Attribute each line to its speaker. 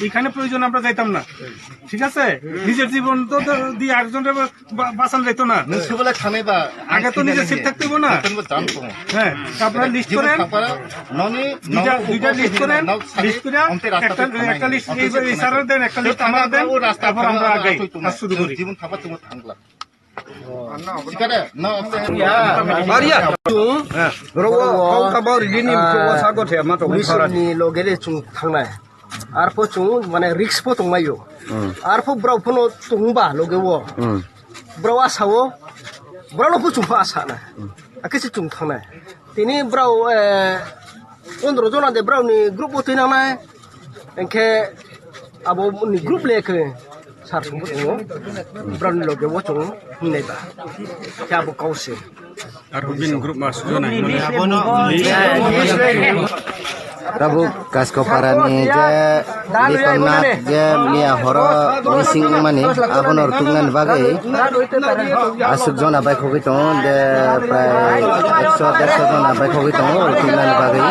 Speaker 1: যেখানে প্রয়োজন আমরা যাইতাম না। ঠিক আছে? নিজের জীবন তো দিয়ে আরেকজন বাঁচান যাইতো না। আগে তো নিজে সিট থাকতে না। হ্যাঁ আপনারা লিস্ট করেন। করে একটা লিস্ট দেন একটা লিস্ট আমরা দেন। রাস্তা ভর আমরা আগাই। শুরু করি।
Speaker 2: জীবন খাবার তোমার থাকলা
Speaker 3: थांनाय आरफो चु माने रिक्सबो दंबायो आरफो ब्रावफोनो दंबा लगेवो ब्राव आसावो ब्रावल'फो चुंफो आसाना आखिसो चुं थांनाय তিনি ব্রাও পনেরো জনা দে ব্রাউনি গ্রুপ বতৈ নামায়। এনকে एंखे आब'मोननि ग्रुप लेखो सार संबो दङ ब्रावनि लगेवो जों होननायबा आबो गावसो
Speaker 4: Rabu kasko parani je lipanat je mia horo missing mani abon or tungnan bagai asuk jona bai khogi tong de prai 100 150 jona bai khogi tong or tungnan bagai